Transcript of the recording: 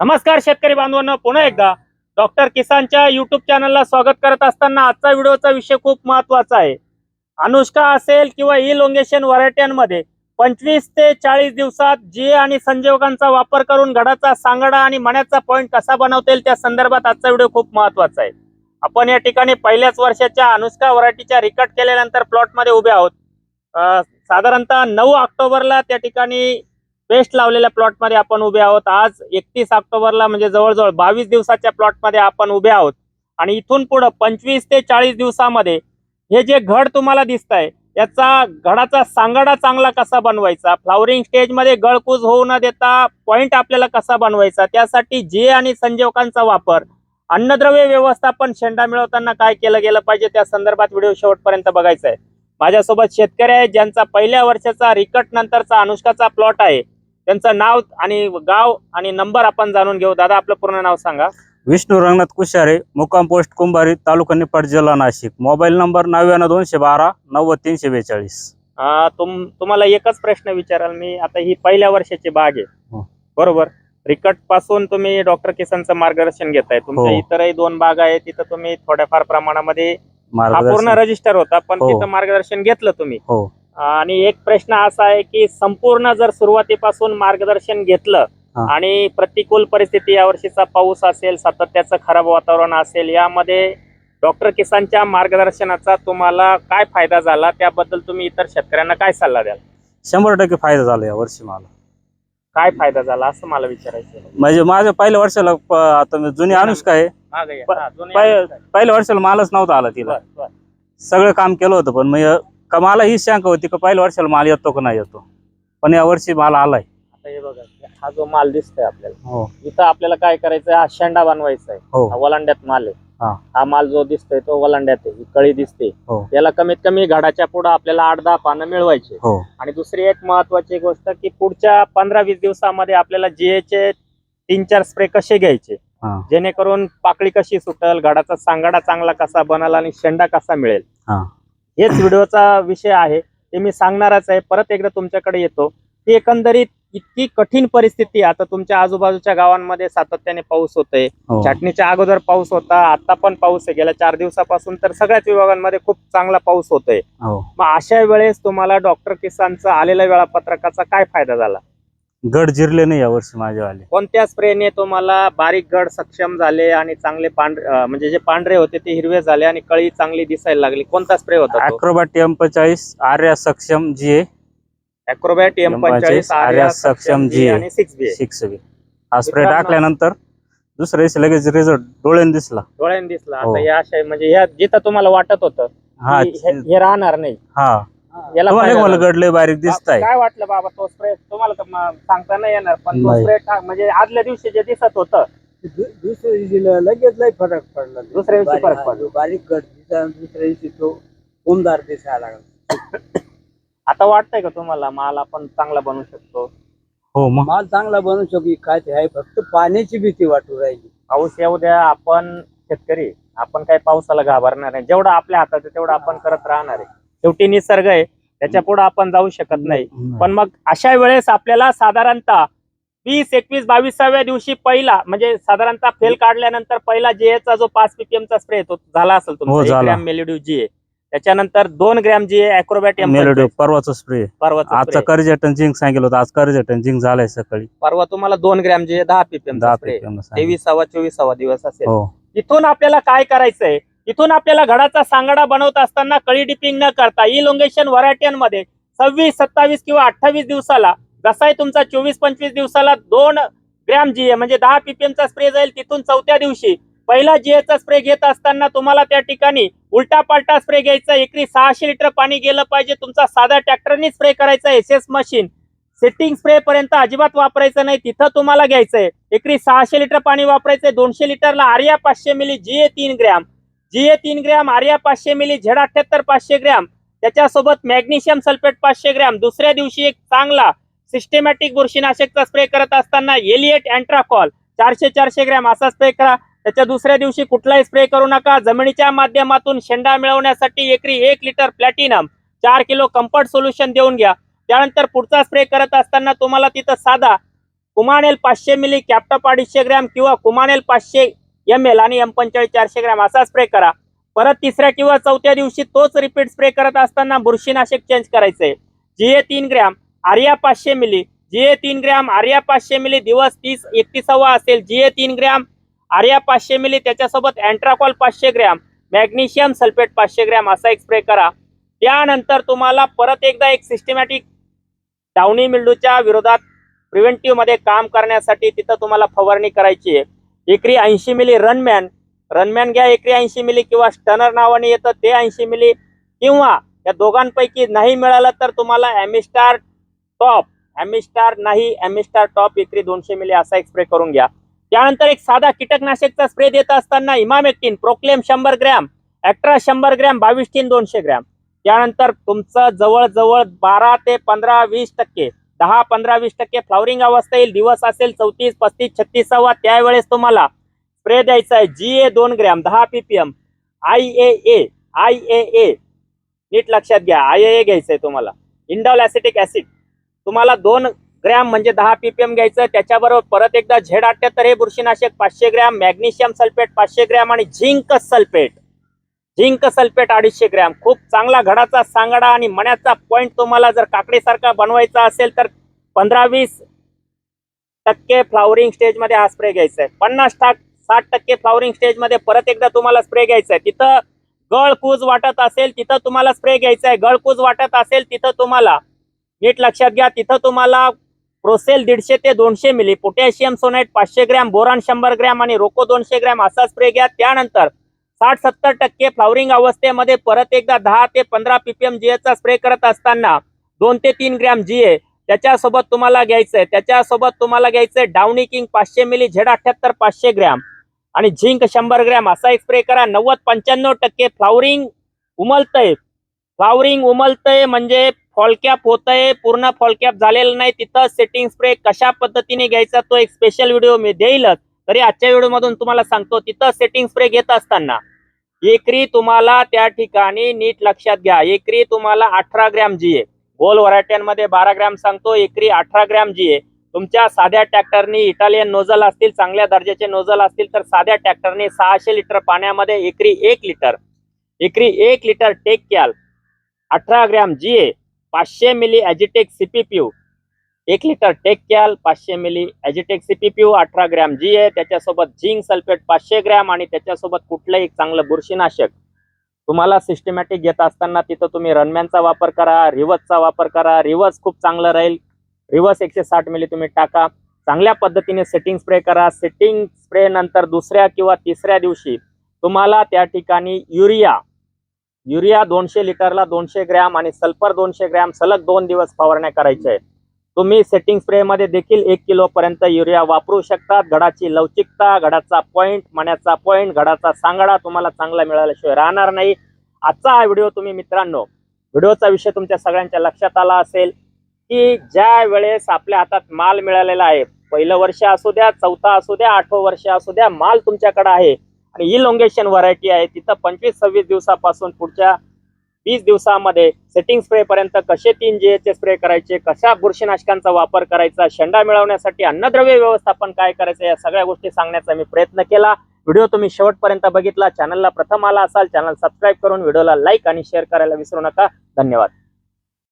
नमस्कार शेतकरी बांधवांना पुन्हा एकदा डॉक्टर किसानच्या युट्यूब चॅनलला स्वागत करत असताना आजचा व्हिडिओचा विषय खूप महत्त्वाचा आहे. अनुष्का असेल किंवा इलोंगेशन व्हरायट्यांमध्ये पंचवीस ते चाळीस दिवसात जी आणि संजोगांचा वापर करून घडाचा सांगडा आणि मण्याचा पॉईंट कसा बनवता येईल त्या संदर्भात आजचा व्हिडिओ खूप महत्त्वाचा आहे. आपण या ठिकाणी पहिल्याच वर्षाच्या अनुष्का व्हरायटीच्या रिकट केल्यानंतर प्लॉटमध्ये उभे आहोत. साधारणतः नऊ ऑक्टोबरला त्या ठिकाणी पेस्ट लावलेल्या प्लॉटमध्ये आपण उभे आहोत. आज एकतीस ऑक्टोबरला म्हणजे जवळजवळ बावीस दिवसाच्या प्लॉटमध्ये आपण उभे आहोत. आणि इथून पुढं पंचवीस ते चाळीस दिवसामध्ये हे जे घड तुम्हाला दिसत आहे याचा घडाचा सांगाडा चांगला कसा बनवायचा? फ्लावरिंग स्टेजमध्ये गळकूज होऊ न देता पॉईंट आपल्याला कसा बनवायचा? त्यासाठी जे आणि संजीवकांचा वापर. अन्नद्रव्य व्यवस्थापन शेंडा मिळवताना काय केलं गेलं पाहिजे? त्या संदर्भात व्हिडिओ शेवटपर्यंत बघायचा आहे माझ्यासोबत शेतकरी आहेत ज्यांचा पहिल्या वर्षाचा रिकट नंतरचा अनुष्काचा प्लॉट आहे. त्यांचं नाव आणि गाव आणि नंबर आपण जाणून घेऊ. दादा आपलं पूर्ण नाव सांगा. विष्णू रंगनाथ कुशारे मुक्काम पोस्ट कुंभारी तालुका निपाट जिल्हा नाशिक. मोबाईल नंबर नव्याण्णव दोनशे बारा नव्वद तीनशे बेचाळीस. तुम तुम्हाला एकच प्रश्न विचाराल मी. आता ही पहिल्या वर्षाची बाग आहे. हो. बरोबर. रिकटपासून तुम्ही डॉक्टर किसनचं मार्गदर्शन घेताय. तुमच्या हो. इतरही दोन बाग आहेत. तिथं तुम्ही थोड्याफार प्रमाणामध्ये पूर्ण रजिस्टर होता पण हो. तिथं मार्गदर्शन घेतलं तुम्ही. आणि एक प्रश्न असा आहे की संपूर्ण जर सुरुवातीपासून मार्गदर्शन घेतलं. आणि प्रतिकूल परिस्थिती या वर्षीचा पाऊस असेल सातत्याचं खराब वातावरण असेल यामध्ये डॉक्टर किसानच्या मार्गदर्शनाचा तुम्हाला काय फायदा झाला त्याबद्दल तुम्ही इतर शेतकऱ्यांना काय सल्ला द्याल शंभर टक्के फायदा झाला या वर्षी मला काय फायदा झाला असं मला विचारायचं आहे. म्हणजे माझ्या पहिल्या वर्षाला प- आता मी जुनी अनुष्का आहे मागं या. प- हा, जुने पहि- अनुष्का आहे. पहिल्या वर्षाला मालच नव्हता आला तिला बरं, बरं. सगळं काम केलं होतं पण मग का मला ही शंका होती का पहिल्या वर्षाला माल येतो का नाही येतो. पण या वर्षी माल आलाय. आता हे बघा हा जो माल दिसतोय आपल्याला हो. इथं आपल्याला काय करायचं हा शेंडा बनवायचा आहे हो. हा वलांड्यात माल आहे. हा. हा माल जो दिसतोय तो वलांड्यात आहे ही कळी दिसते. हो. याला कमीत कमी घडाच्या पुढे आपल्याला आठ दहा पानं मिळवायचे. हो. आणि दुसरी एक महत्वाची गोष्ट की पुढच्या पंधरा वीस दिवसामध्ये आपल्याला जीएचे तीन चार स्प्रे कसे घ्यायचे? हा. जेणेकरून पाकळी कशी सुटल घडाचा सांगाडा चांगला कसा बनल आणि शेंडा कसा मिळेल? हा. हेच व्हिडिओचा विषय आहे. ते मी सांगणारच आहे. परत एकदा तुमच्याकडे येतो. की एकंदरीत इतकी कठीण परिस्थिती. आता तुमच्या आजूबाजूच्या गावांमध्ये सातत्याने पाऊस होतोय. हो. छाटणीच्या अगोदर पाऊस होता. आता पण पाऊस आहे. गेल्या चार दिवसापासून तर सगळ्याच विभागांमध्ये खूप चांगला पाऊस होतोय. हो. मग अशा वेळेस तुम्हाला डॉक्टर किसानचा आलेल्या वेळापत्रकाचा काय फायदा झाला? गड जिरले नाही या वर्षी माझ्यावाले कोणत्या स्प्रेने तुम्हाला बारीक गड सक्षम झाले आणि चांगले पांढरे म्हणजे जे पांढरे होते ते हिरवे झाले आणि कळी चांगली दिसायला लागली? कोणता स्प्रे होता तो? अॅक्रोबॅट एम पंचाळीस आर्या सक्षम जी ए. अॅक्रोबॅट एम पंचेचाळीस आर्या सक्षम जी. आणि सिक्स बी सिक्स बी हा स्प्रे मित्रांनो- टाकल्यानंतर दुसऱ्या दिवशी लगेच रिझल्ट डोळ्याने दिसला. डोळ्याने दिसला. हो. आता या अशा म्हणजे ह्या जिथं तुम्हाला वाटत होतं हा की हे हे राहणार नाही. हा. तुम्हाला लय बारीक दिसत आहे काय वाटलं बाबा तो स्प्रे तुम्हाला तर म- सांगता नाही येणार पण तो नाही. स्प्रे म्हणजे आदल्या दिवशी जे दिसत होतं दु- दुसऱ्या दिवशीला लगेच लय फरक पडला. दुसऱ्या दिवशी फरक पडला. बारीक गट दिसा दुसऱ्या दिवशी तो उमदार दिसायला लागला. आता वाटतंय का तुम्हाला माल आपण चांगला बनवू शकतो? हो मग. माल चांगला बनू शकतो काय ते आहे फक्त पाण्याची भीती वाटू राहिली. पाऊस येऊ द्या आपण शेतकरी आपण काही पावसाला घाबरणार नाही. जेवढं आपल्या हातात आहे तेवढं आपण करत राहणार आहे. शेवटी निसर्ग आहे. त्याच्या पुढे आपण जाऊ शकत नाही. पण मग अशा वेळेस आपल्याला साधारणतः वीस एकवीस बावीसाव्या दिवशी पहिला म्हणजे साधारणतः फेल काढल्यानंतर पहिला जीएचा जो पाच पीपीएम चा स्प्रे तो झाला असेल हो, तुमचा एक झाला. ग्रॅम मेलोडी जीए त्याच्यानंतर दोन ग्रॅम जीए अॅक्रोबॅट मेलोडी परवाचा स्प्रे परवाचा आजचा spray. कर्जटन जिंक सांगितलं होतं. आज कर्जटन जिंक झालाय सकाळी. परवा तुम्हाला दोन ग्रॅम जीए दहा पीपीएम दहा स्प्रे पीपीएम तेविसावा चोवीसावा दिवस असेल. हो. इथून आपल्याला काय करायचंय? इथून आपल्याला घडाचा सांगाडा बनवत असताना कळी डिपिंग न करता इलोंगेशन व्हरायट्यांमध्ये सव्वीस सत्तावीस किंवा अठ्ठावीस दिवसाला जसाही तुमचा चोवीस पंचवीस दिवसाला दोन ग्रॅम जीए म्हणजे दहा पीपीएम चा स्प्रे जाईल तिथून चौथ्या दिवशी. पहिला जीएचा स्प्रे घेत असताना तुम्हाला त्या ठिकाणी उलटा पालटा स्प्रे घ्यायचा एकरी सहाशे लिटर पाणी गेलं पाहिजे तुमचा साधा ट्रॅक्टरनी स्प्रे करायचा S S machine. Setting spray पर्यंत अजिबात वापरायचं नाही तिथं तुम्हाला घ्यायचंय. एकरी सहाशे लिटर पाणी वापरायचंय दोनशे लिटरला आर्या पाचशे मिली जीए तीन ग्रॅम. जीए तीन ग्रॅम आर्या पाचशे मिली झेड अठ्याहत्तर पाचशे ग्रॅम त्याच्यासोबत मॅग्नेशियम सल्फेट पाचशे ग्रॅम. दुसऱ्या दिवशी एक चांगला सिस्टेमॅटिक बुरशीनाशकचा स्प्रे करत असताना एलिएट अँट्राकॉल चारशे चारशे ग्रॅम असा स्प्रे करा. त्याच्या दुसऱ्या दिवशी कुठलाही स्प्रे करू नका. जमिनीच्या माध्यमातून शेंडा मिळवण्यासाठी एकरी एक लिटर प्लॅटिनम चार किलो कम्फर्ट सोल्युशन देऊन घ्या. त्यानंतर पुढचा स्प्रे करत असताना तुम्हाला तिथं साधा कुमानेल पाचशे मिली कॅप्टप अडीचशे ग्रॅम किंवा कुमानेल पाचशे एम एल आणि एम पंचेचाळीस चारशे ग्रॅम असा स्प्रे करा. परत तिसऱ्या किंवा चौथ्या दिवशी तोच रिपीट स्प्रे करत असताना बुरशीनाशक चेंज करायचंय. जी ए तीन ग्रॅम आर्या पाचशे मिली जी ए तीन ग्रॅम आर्या पाचशे मिली दिवस तीस एकतीसावा असेल जी ए तीन ग्रॅम आर्या पाचशे मिली त्याच्यासोबत अँट्राकॉल पाचशे ग्रॅम मॅग्नेशियम सल्फेट पाचशे ग्रॅम असा एक स्प्रे करा. त्यानंतर तुम्हाला परत एकदा एक सिस्टमॅटिक डावणी मिल्डूच्या विरोधात प्रिव्हेंटिव्हमध्ये काम करण्यासाठी तिथं तुम्हाला फवारणी करायची आहे. एकरी ऐंशी मिली रनमॅन रनमॅन घ्या एकरी ऐंशी मिली किंवा स्टनर नावाने येतं ते ऐंशी मिली किंवा या दोघांपैकी नाही मिळालं तर तुम्हाला ॲमिस्टार टॉप ॲमिस्टार नाही ॲमिस्टार टॉप एकरी दोनशे मिली असा एक स्प्रे करून घ्या. त्यानंतर एक साधा कीटकनाशकचा स्प्रे देत असताना इमामेक्टिन प्रोक्लेम शंभर ग्रॅम ॲक्ट्रा शंभर ग्रॅम बावीस तीन दोनशे ग्रॅम. त्यानंतर तुमचं जवळजवळ बारा ते पंधरा वीस टक्के दहा पंधरा वीस टक्के फ्लॉवरिंग अवस्था येईल. दिवस असेल चौतीस पस्तीस छत्तीसावा त्यावेळेस तुम्हाला स्प्रे द्यायचा आहे. जी ए दोन ग्रॅम दहा PPM I A A I A A नीट लक्षात घ्या. आय ए घ्यायचं आहे तुम्हाला. इंडॉल ॲसिटिक ऍसिड तुम्हाला दोन ग्रॅम म्हणजे दहा पीपीएम घ्यायचं त्याच्याबरोबर परत एकदा झेड अठ्ठ्याहत्तर हे बुरशीनाशक पाचशे ग्रॅम मॅग्नेशियम सल्फेट पाचशे ग्रॅम आणि झिंक सल्फेट झिंक सल्फेट अडीचशे ग्रॅम. खूप चांगला घडाचा सांगाडा आणि मण्याचा पॉइंट तुम्हाला जर काकडीसारखा बनवायचा असेल तर पंधरा वीस टक्के फ्लॉवरिंग स्टेजमध्ये हा स्प्रे घ्यायचा आहे. पन्नास टाक साठ टक्के फ्लॉवरिंग स्टेजमध्ये परत एकदा तुम्हाला स्प्रे घ्यायचा आहे. तिथं गळकूज वाटत असेल तिथं तुम्हाला स्प्रे घ्यायचा आहे. गळकूज वाटत असेल तिथं तुम्हाला नीट लक्षात घ्या तिथं तुम्हाला प्रोसेल दीडशे ते दोनशे मिली पोटॅशियम सोनाईट पाचशे ग्रॅम बोरान शंभर ग्रॅम आणि रोको दोनशे ग्रॅम असा स्प्रे घ्या. त्यानंतर साठ सत्तर टक्के फ्लॉवरिंग अवस्थेमध्ये परत एकदा दहा ते पंधरा पीपीएम चा स्प्रे करत असताना दोन ते तीन ग्रॅम जीए त्याच्यासोबत तुम्हाला घ्यायचंय. त्याच्यासोबत तुम्हाला घ्यायचंय डाउनी किंग पाचशे मिली झेड अठ्याहत्तर पाचशे ग्रॅम आणि झिंक शंभर ग्रॅम असा एक स्प्रे करा. नव्वद पंच्याण्णव टक्के फ्लॉवरिंग उमलतंय. फ्लॉवरिंग उमलतंय म्हणजे फॉलकॅप होतंय. पूर्ण फॉलकॅप झालेलं नाही. तिथं सेटिंग स्प्रे कशा पद्धतीने घ्यायचा तो एक स्पेशल व्हिडिओ मी देईलच. तरी आजच्या व्हिडिओ मधून तुम्हाला सांगतो तिथं सेटिंग स्प्रे घेत असताना एकरी तुम्हाला त्या ठिकाणी नीट लक्षात घ्या. एकरी तुम्हाला अठरा ग्रॅम जी आहे गोल व्हरायट्यांमध्ये बारा ग्रॅम सांगतो एकरी अठरा ग्रॅम जी आहे तुमच्या साध्या ट्रॅक्टरनी इटालियन नोझल असतील चांगल्या दर्जाचे नोझल असतील तर साध्या ट्रॅक्टरने सहाशे लिटर पाण्यामध्ये एकरी एक लिटर एकरी एक लिटर टेक कॅल अठरा ग्रॅम जी ए पाचशे मिली ॲजिटेक सीपीपीयू एक लिटर टेक कॅल पाचशे मिली ॲजिटेक सीपीपीयू अठरा ग्रॅम जी आहे त्याच्यासोबत झिंक सल्फेट पाचशे ग्रॅम आणि त्याच्यासोबत कुठलंही एक चांगलं बुरशीनाशक. तुम्हाला सिस्टमॅटिक घेत असताना तिथं तुम्ही रनमॅनचा वापर करा रिवर्सचा वापर करा रिवर्स खूप चांगलं राहील. रिवर्स एकशे साठ मिली तुम्ही टाका. चांगल्या पद्धतीने सेटिंग स्प्रे करा. सेटिंग स्प्रे नंतर दुसऱ्या किंवा तिसऱ्या दिवशी तुम्हाला त्या ठिकाणी युरिया युरिया दोनशे लिटरला दोनशे ग्रॅम आणि सल्फर दोनशे ग्रॅम सलग दोन दिवस फवारण्या करायच्या आहेत. तुम्ही सेटिंग स्प्रेमध्ये देखील एक किलो पर्यंत युरिया वापरू शकतात घडाची लवचिकता घडाचा पॉइंट मण्याचा पॉइंट घडाचा सांगाडा तुम्हाला चांगला मिळाल्याशिवाय राहणार नाही. आजचा हा व्हिडिओ तुम्ही मित्रांनो व्हिडिओचा विषय तुमच्या सगळ्यांच्या लक्षात आला असेल की ज्या वेळेस आपल्या हातात माल मिळालेला आहे पहिलं वर्ष असू द्या चौथा असू द्या आठवं वर्ष असू द्या माल तुमच्याकडे आहे. आणि इलोंगेशन व्हरायटी आहे. तिथं पंचवीस सव्वीस दिवसापासून पुढच्या वीस दिवसामध्ये सेटिंग स्प्रे पर्यंत कसे तीन जे चे स्प्रे करायचे कशा बुरशीनाशकांचा वापर करायचा शेंडा मिळवण्यासाठी अन्नद्रव्य व्यवस्थापन काय करायचं या सगळ्या गोष्टी सांगण्याचा मी प्रयत्न केला. व्हिडिओ तुम्ही शेवटपर्यंत बघितला चॅनलला प्रथम आला असाल चॅनल सबस्क्राईब करून व्हिडिओला लाईक आणि शेअर करायला विसरू नका. धन्यवाद.